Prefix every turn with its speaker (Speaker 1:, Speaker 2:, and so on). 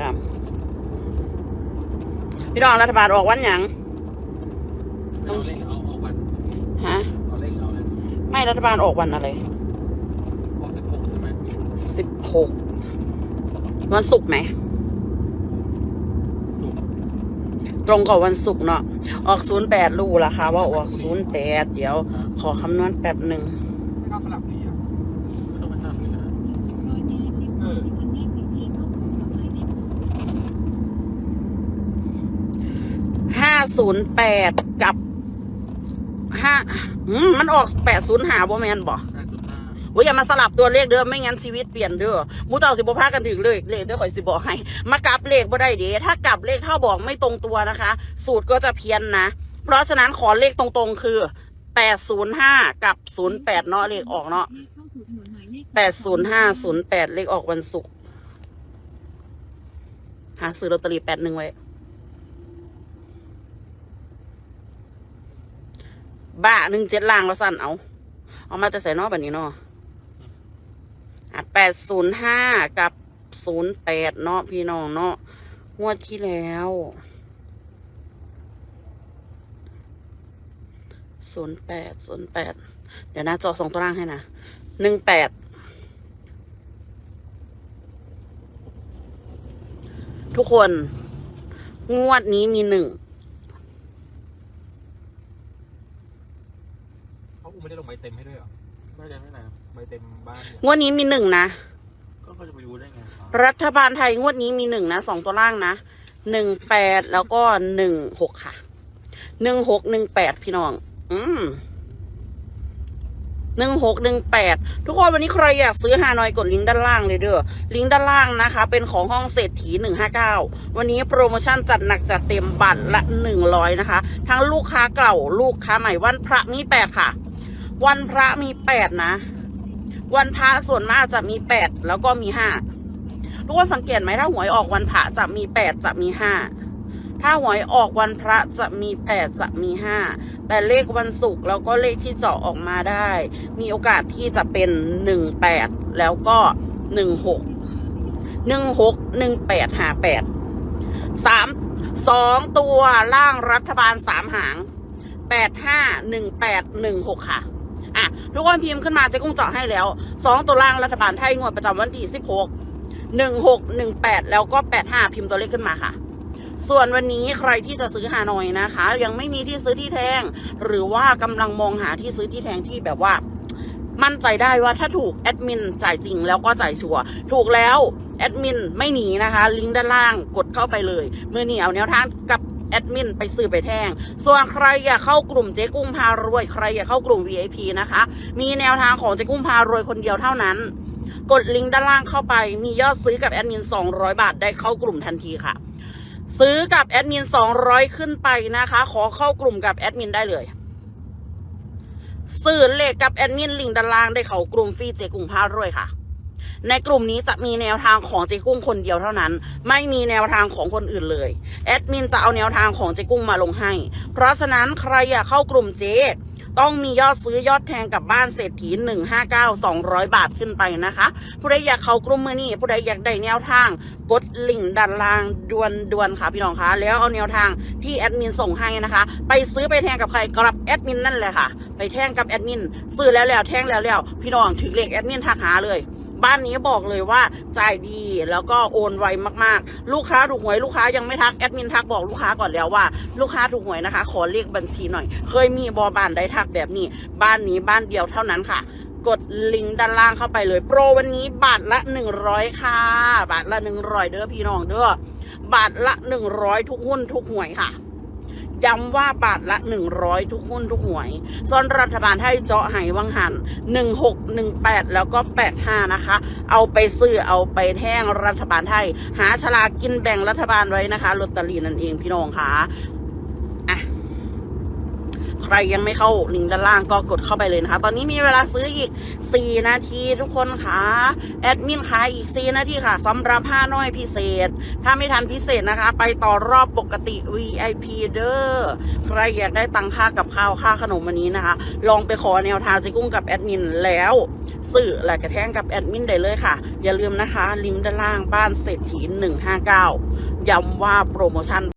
Speaker 1: ดามพี่น้องรัฐบาลออกวันหยัง
Speaker 2: เอาเล่นเอาเอาวัน
Speaker 1: ฮะ
Speaker 2: เอาเล่นเอาเลย
Speaker 1: ไม่รัฐบาลออกวันอะไร
Speaker 2: ออกสิบหกใช่ไหม
Speaker 1: สิบหกวันศุกร์ไหม
Speaker 2: ถูก
Speaker 1: ตรงกับวันศุกร์เนาะออกศูนย์แปดรู้ราคาว่าออกศูนย์แปดเดี๋ยว ขอคำนวณแป๊บหนึ่ง
Speaker 2: ไม่ก็สลับนี้อะไม่ต้องไปทำเลยนะเออ
Speaker 1: ห้า ศูนย์แปดกับห้าอืมมันออกแปดศูนย์หาบ่แมนบ่
Speaker 2: แปดจุดห้า
Speaker 1: ว่าอย่ามาสลับตัวเลขเด้อไม่งั้นชีวิตเปลี่ยนเด้อหมูเต่าสิบพากันถึงเลยเลขเด้อข่อยสิบอกให้ มากลับเลขบ่ได้เด้ถ้ากลับเลขเท่าบอกไม่ตรงตัวนะคะ สูตรก็จะเพี้ยนนะ เพราะฉะนั้นขอเลขตรงๆ คือแปดศูนย์ห้ากับศูนย์แปดเนาะเลขออกเนาะแปดศูนย์ห้าศูนย์แปดเลขออกวันศุกร์หาซื้อลอตเตอรี่แปดหนึ่งไว้ บ้าหนึ่งเจ็ดล่างแล้วสั้นเอา เอามาจะใส่นอแบบนี้เนาะแปดศูนย์ห้ากับศูนย์แปดเนาะพี่น้องเนาะงวดที่แล้วศูนย์แปดศูนย์แปดเดี๋ยวนะจอสองตัวล่างให้นะหนึ่งแปดทุกคน งวดนี้มีหนึ่ง
Speaker 2: เขาอุ้มไม่ได้ล งใบเต็มให้ด้วยเหรอไม่ได้ไม่ไหนใบเต็มบ้านเนี่ย
Speaker 1: งวดนี้มีหนึ่งนะ
Speaker 2: ก็เขาจะไปรู้ได้ไงครับ
Speaker 1: รัฐบาลไทยงวดนี้มีหนึ่งนะสองตัวล่างนะหนึ่งแปดแล้วก็หนึ่งหกค่ะหนึ่งหกหนึ่งแปดพี่น้อง อืมหนึ่งหกหนึ่งแปดทุกคนวันนี้ใครอยากซื้อฮานอยกดลิงก์ด้านล่างเลยเด้อลิงก์ด้านล่างนะคะ เป็นของห้องเศรษฐีหนึ่งห้าเก้าวันนี้โปรโมชั่นจัดหนักจัดเต็มบัตรละหนึ่งร้อยนะคะ ทั้งลูกค้าเก่าลูกค้าใหม่วันพระมีแปดค่ะ วันพระมีแปดนะ วันพระส่วนมากจะมีแปดแล้วก็มีห้าทุกคนสังเกตไหมถ้าหวยออกวันพระจะมีแปดจะมีห้าถ้าหวยออกวันพระจะมีแปดจะมีห้าแต่เลขวันศุกร์แล้วก็เลขที่เจาะออกมาได้ มีโอกาสที่จะเป็นหนึ่งแปดแล้วก็หนึ่งหกหนึ่งหกหนึ่งแปดหาแปดสามสองตัวล่างรัฐบาลสามหางแปดห้าหนึ่งแปดหนึ่งหกค่ะอะ ทุกคนพิมพ์ขึ้นมาเจ๊กุ้งเจาะให้แล้วสองตัวล่างรัฐบาลไทยงวดประจำวันที่สิบหกหนึ่งหกหนึ่งแปดแล้วก็แปดห้าพิมพ์ตัวเลขขึ้นมาค่ะ ส่วนวันนี้ใครที่จะซื้อฮานอยนะคะ ยังไม่มีที่ซื้อที่แทง หรือว่ากำลังมองหาที่ซื้อที่แทงที่แบบว่า มั่นใจได้ว่าถ้าถูกแอดมินจ่ายจริงแล้วก็จ่ายชัวถูกแล้วแอดมินไม่หนีนะคะ ลิงก์ด้านล่างกดเข้าไปเลยเมื่อนี้เอาแนวทางกับ แอดมินไปซื้อไปแทงส่วนใครอยากเข้ากลุ่มเจ๊กุ้งพารวย ใครอยากเข้ากลุ่ม VIP นะคะ มีแนวทางของเจ๊กุ้งพารวยคนเดียวเท่านั้นกดลิงก์ด้านล่างเข้าไป มียอดซื้อกับแอดมิน 200 บาทได้เข้ากลุ่มทันทีค่ะ ซื้อกับแอดมิน 200 ขึ้นไปนะคะ ขอเข้ากลุ่มกับแอดมินได้เลยสื่อเลขกับแอดมินลิงก์ด้านล่างได้เข้ากลุ่มฟรีเจกุ้งพารวยค่ะ ในกลุ่มนี้จะมีแนวทางของเจกุ้งคนเดียวเท่านั้น ไม่มีแนวทางของคนอื่นเลย แอดมินจะเอาแนวทางของเจกุ้งมาลงให้ เพราะฉะนั้นใครอยากเข้ากลุ่มเจต้องมียอดซื้อยอดแทงกับบ้านเศรษฐี159 200 บาทขึ้นไปนะคะ ผู้ใดอยากเข้ากลุ่มมือนี้ผู้ใดอยากได้แนวทาง กดลิงก์ด้านล่างด่วนด่วนค่ะพี่น้องคะแล้วเอาแนวทางที่แอดมินส่งให้นะคะ ไปซื้อไปแทงกับใครกับแอดมินนั่นแหละค่ะ ไปแทงกับแอดมินซื้อแล้วแล้วแทงแล้วแล้วพี่น้องถือเลขแอดมินทักหาเลย บ้านนี้บอกเลยว่าจ่ายดีแล้วก็โอนไวมากๆ ลูกค้าถูกหวยลูกค้ายังไม่ทักแอดมินทักบอกลูกค้าก่อนแล้วว่า ลูกค้าถูกหวยนะคะ ขอเลขบัญชีหน่อย เคยมีบอบ้านได้ทักแบบนี้ บ้านนี้บ้านเดียวเท่านั้นค่ะกดลิงก์ด้านล่างเข้าไปเลย โปรวันนี้บาทละหนึ่งร้อยค่ะ บาทละหนึ่งร้อยเด้อพี่น้องเด้อบาทละหนึ่งร้อยทุกหุ้นทุกหวยค่ะ ย้ำว่าบาทละ 100 ทุกหุ้นทุกหวยส่วนรัฐบาลให้เจาะไหวังหัน 16 18 แล้วก็ 85 นะคะ เอาไปซื้อเอาไปแท่งรัฐบาลไทย หาฉลากกินแบ่งรัฐบาลไว้นะคะลอตเตอรี่นั่นเองพี่น้องคะ่ะ ใครยังไม่เข้าลิงก์ด้านล่างก็กดเข้าไปเลยนะคะ ตอนนี้มีเวลาซื้ออีก 4 นาทีทุกคนค่ะแอดมินขายอีก 4 นาทีค่ะสำหรับผ้าน้อยพิเศษ ถ้าไม่ทันพิเศษนะคะ ไปต่อรอบปกติ VIP เด้อใครอยากได้ตังค่ากับข้าวค่าขนมวันนี้นะคะ ลองไปขอแนวทางจิกุ้งกับแอดมินแล้วสื่อและกระแทงกับแอดมินได้เลยค่ะ อย่าลืมนะคะ ลิงก์ด้านล่างบ้านเศรษฐี159ย้ำว่าโปรโมชั่น